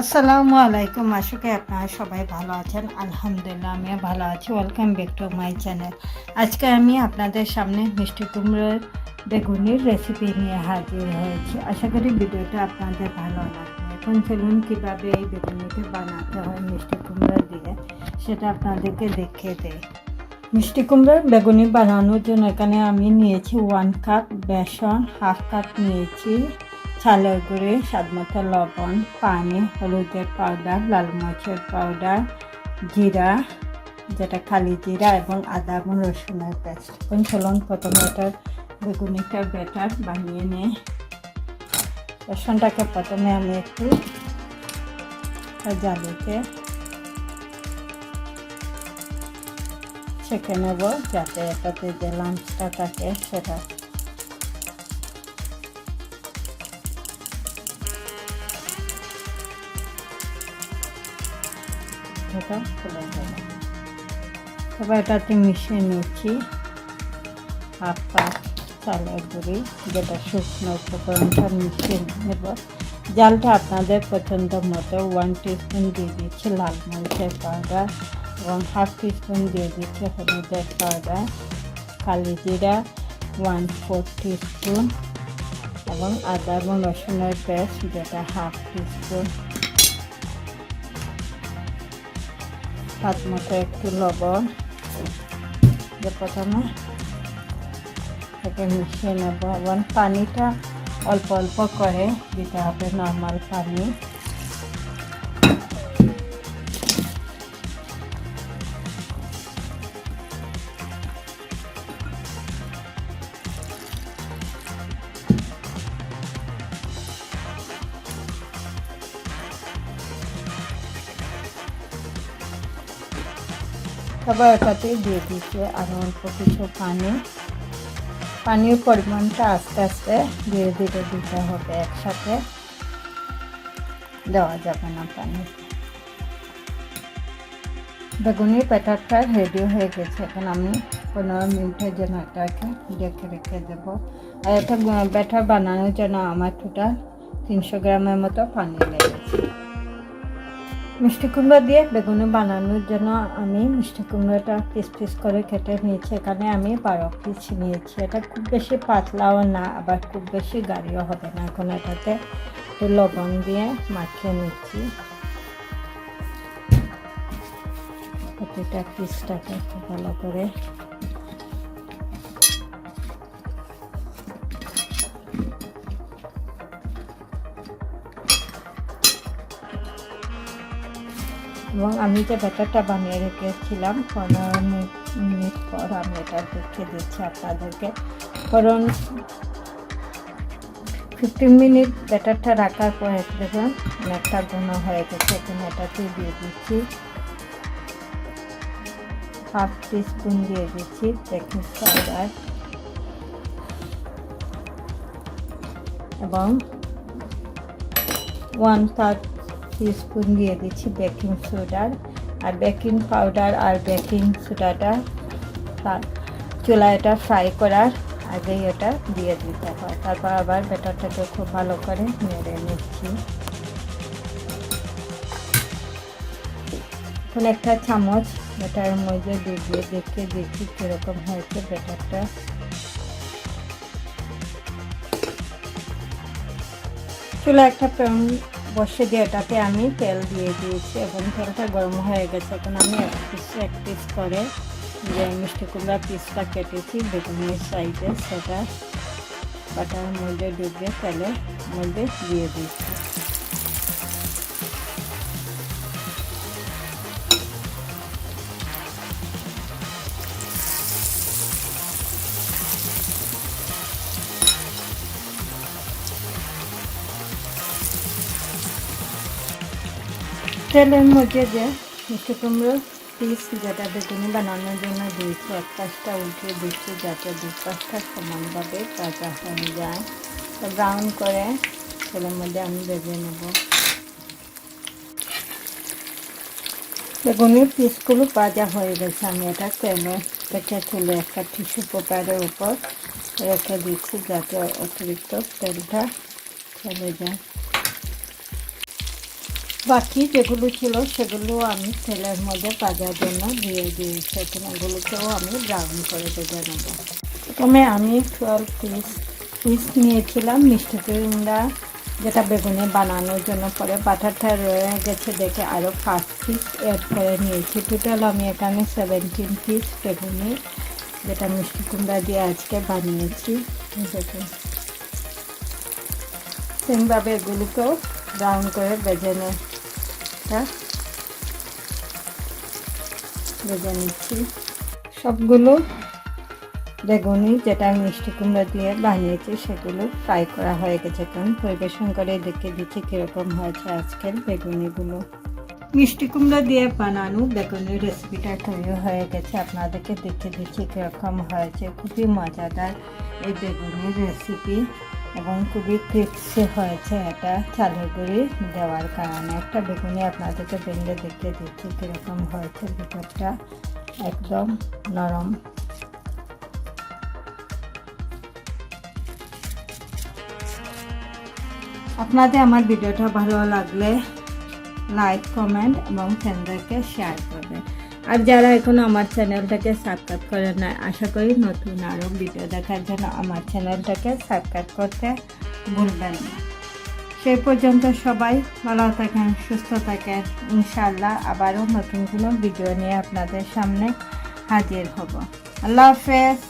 আসসালামু আলাইকুম আশুকে আপনারা সবাই ভালো আছেন। আলহামদুলিল্লাহ, আমিও ভালো আছি। Welcome back to my channel আজকে আমি আপনাদের সামনে মিষ্টি কুমড়োর বেগুনির রেসিপি নিয়ে হাজির হয়েছি। আশা করি ভিডিওটা আপনাদের ভালো লাগবে। এখন চলুন কীভাবে এই বেগুনিটা বানাতে হয় মিষ্টি কুমড়ো দিয়ে, সেটা আপনাদেরকে দেখিয়ে দেয় মিষ্টি কুমড়োর বেগুনি বানানোর জন্য এখানে আমি নিয়েছি ওয়ান কাপ বেসন হাফ কাপ নিয়েছি। চালের গুঁড়ি স্বাদ মতো লবণ, পানি, হলুদের পাউডার লাল মরিচের পাউডার জিরা, যেটা খালি জিরা এবং আদা এবং রসুনের পেস্ট এখন চলুন প্রথমে এটার বেগুনিটার ব্যাটার বানিয়ে নিয়ে রসুনটাকে প্রথমে আমি একটু জালিতে ছেঁকে নেব, যাতে এটাতে যে লাঞ্চটা থাকে সেটা এটা খুলে দেব এবার এটাতে মিশিয়ে নিচ্ছি হাফ কাপ চালের গুঁড়ি যেটা শুকনো উপকরণটা মিশিয়ে নেব। জালটা আপনাদের পছন্দ মতো ওয়ান টিস্পুন দিয়ে দিচ্ছি লাল মরিচের পাউডার এবং হাফ টিস্পুন দিয়ে দিচ্ছি হলুদের পাউডার, কালি জিরা ওয়ান ফোর টিস্পুন এবং আদা এবং রসুনের পেস্ট যেটা হাফ টিস্পুন স্বাদ মতো একটু লবণ। যে প্রথমে থেকে মিশিয়ে নেব। এবং পানিটা অল্প অল্প করে দিতে হবে, নর্মাল পানি। তারপর এটাতে দিয়ে দিচ্ছি আরও অল্প কিছু পানি। পানির পরিমাণটা আস্তে আস্তে ধীরে ধীরে দিতে হবে একসাথে। দেওয়া যাবে না পানি। বেগুনির ব্যাটারটা রেডি হয়ে গেছে। এখন আমি পনেরো মিনিটের জন্য এটাকে রেখে রেখে দেবো। আর এটা ব্যাটার বানানোর জন্য আমার টোটাল তিনশো গ্রামের মতো পানি লেগেছে মিষ্টি কুমড়া দিয়ে বেগুনে বানানোর জন্য আমি মিষ্টি কুমড়াটা পিস পিস করে কেটে নিয়েছি। এখানে আমি বারো পিস নিয়েছি। এটা খুব বেশি পাতলাও না, আবার খুব বেশি গাড়িও হবে না। এখন এটাতে একটু লবণ দিয়ে মাখিয়ে নিচ্ছি। প্রতিটা পিসটাকে ভালো করে এবং আমি যে ব্যাটারটা বানিয়ে রেখেছিলাম, পনেরো মিনিট পর আমি এটা দেখিয়ে দিচ্ছি আপনাদেরকে। কারণ ফিফটিন মিনিট ব্যাটারটা রাখার পর দেখুন অনেকটা ঘন হয়ে গেছে, এখন এটাতে দিয়ে দিচ্ছি। হাফ টিস্পুন দিয়ে দিচ্ছি বেকিং পাউডার এবং ওয়ান থার্ড টিস্পুন দিয়ে দিচ্ছি বেকিং সোডার আর বেকিং পাউডার আর বেকিং সোডাটা চুলা এটা ফ্রাই করার আগেই এটা দিয়ে দিতে হয়। তারপর আবার ব্যাটারটাকে খুব ভালো করে নেড়ে নিচ্ছি। এখন একটা চামচ ব্যাটারের মধ্যে ডুবিয়ে দেখে দেখি কীরকম হয়েছে ব্যাটারটা। চুলা একটা বসে দিয়ে এটাতে আমি তেল দিয়ে দিয়েছি এবং তেলটা গরম হয়ে গেছে। এখন আমি এক পিস এক পিস করে যে মিষ্টি কুমড়া পিসটা কেটেছি বেগুনের সাইজে সেটা বাটার মধ্যে ডুবিয়ে তেলের মধ্যে দিয়ে দিচ্ছি তেলের মধ্যে যে মিষ্টি কুমড়ো পিস যেটা বেগুনি বানানোর জন্য দিয়েছি এক পাশটা উঠিয়ে দিচ্ছি যাতে দু পাশটা সমানভাবে কাঁচা হয়ে যায়। তো ব্রাউন করে তেলের মধ্যে আমি ভেজে নেব। বেগুনির পিসগুলো ভাজা হয়ে গেছে। আমি এটা তেলে থেকে তুলে একটা টিস্যু পেপারের উপর রেখে দিচ্ছি যাতে অতিরিক্ত তেলটা চলে যায়। বাকি যেগুলো ছিল, সেগুলো আমি তেলের মধ্যে ভাজার জন্য দিয়ে দিয়েছি। এখন এগুলোকেও আমি ব্রাউন করে ভেজে নেব। প্রথমে আমি টুয়েলভ পিস পিস নিয়েছিলাম মিষ্টি কুমড়া, যেটা বেগুনে বানানোর জন্য পরে বাটারটা রয়ে গেছে দেখে আরও পাঁচ পিস অ্যাড করে নিয়েছি। টোটাল আমি এখানে সেভেন্টিন পিস বেগুনি, যেটা মিষ্টি কুমড়া দিয়ে আজকে বানিয়েছি। দেখুন। সেমভাবে এগুলোকেও ব্রাউন করে বেজে নে টা ভেজে নিচ্ছি। সবগুলো বেগুনি, যেটা মিষ্টি কুমড়া দিয়ে বানিয়েছি, সেগুলো ফ্রাই করা হয়ে গেছে। কারণ পরিবেশন করে দেখে দিচ্ছি কীরকম হয়েছে আজকের বেগুনিগুলো। মিষ্টি কুমড়া দিয়ে বানানো বেগুনের রেসিপিটা তৈরি হয়ে গেছে। আপনাদেরকে দেখে দিচ্ছি কীরকম হয়েছে। খুবই মজাদার এই বেগুনের রেসিপি এবং খুবই ক্রিপসি হয়েছে এটা চালের গুঁড়ি দেওয়ার কারণে। একটা বেগুনি আপনাদেরকে ভেঙে দেখতে দিচ্ছি কীরকম হয়েছে ভিতরটা একদম নরম। আপনাদের আমার ভিডিওটা ভালো লাগলে লাইক কমেন্ট এবং ফ্রেন্ডদেরকে শেয়ার করবেন। আর যারা এখনও আমার চ্যানেলটাকে সাবস্ক্রাইব করে না আশা করি নতুন আরও ভিডিও দেখার জন্য আমার চ্যানেলটাকে সাবস্ক্রাইব করতে ভুলবেন না। সেই পর্যন্ত সবাই ভালো থাকেন, সুস্থ থাকেন। ইনশাল্লাহ আবারও নতুন কোনো ভিডিও নিয়ে আপনাদের সামনে হাজির হব। আল্লাহ হাফেজ।